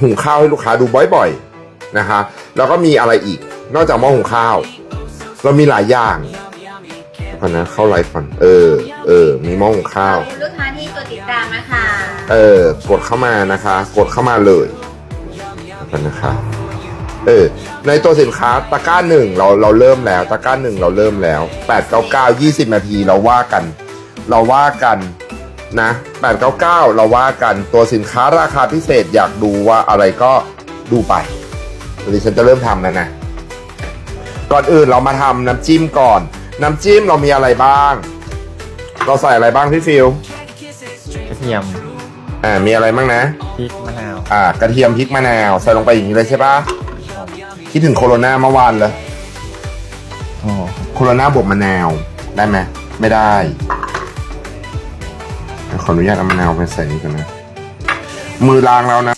หุงข้าวให้ลูกค้าดูบ่อยๆนะคะ แล้วก็มีอะไรอีก นอกจากหม้อหุงข้าว เรามีหลายอย่างก่อนนะเข้าไลฟ์ก่อนเออ เออ มีหม้อหุงข้าวขอบคุณลูกค้าที่กดติดตามนะคะ เออ กดเข้ามานะคะ กดเข้ามาเลยกันนะคะ เออ ในตัวสินค้าตะกร้าหนึ่งเราเราเริ่มแล้ว ตะกร้าหนึ่งเราเริ่มแล้วแปดเก้าเก้ายี่สิบนาทีเราว่ากัน เราว่ากัน นะแปดเก้าเก้าเราว่ากันตัวสินค้าราคาพิเศษอยากดูว่าอะไรก็ดูไปวันนี้ฉันจะเริ่มทำแล้วนะ ก่อนอื่นเรามาทำน้ำจิ้มก่อน น้ำจิ้มเรามีอะไรบ้าง เราใส่อะไรบ้างพี่ฟิลกระเทียม อ่า มีอะไรบ้างนะ พริกมะนาว อ่า กระเทียมพริกมะนาวใส่ลงไปอย่างนี้เลยใช่ปะคิดถึงโคโรนาเมื่อวานเลยโอ้โคโรนาบวกมะนาว ได้ไหม ไม่ได้ ขออนุญาตเอามะนาวไปใส่นี่ก่อนนะ มือล้างแล้วนะ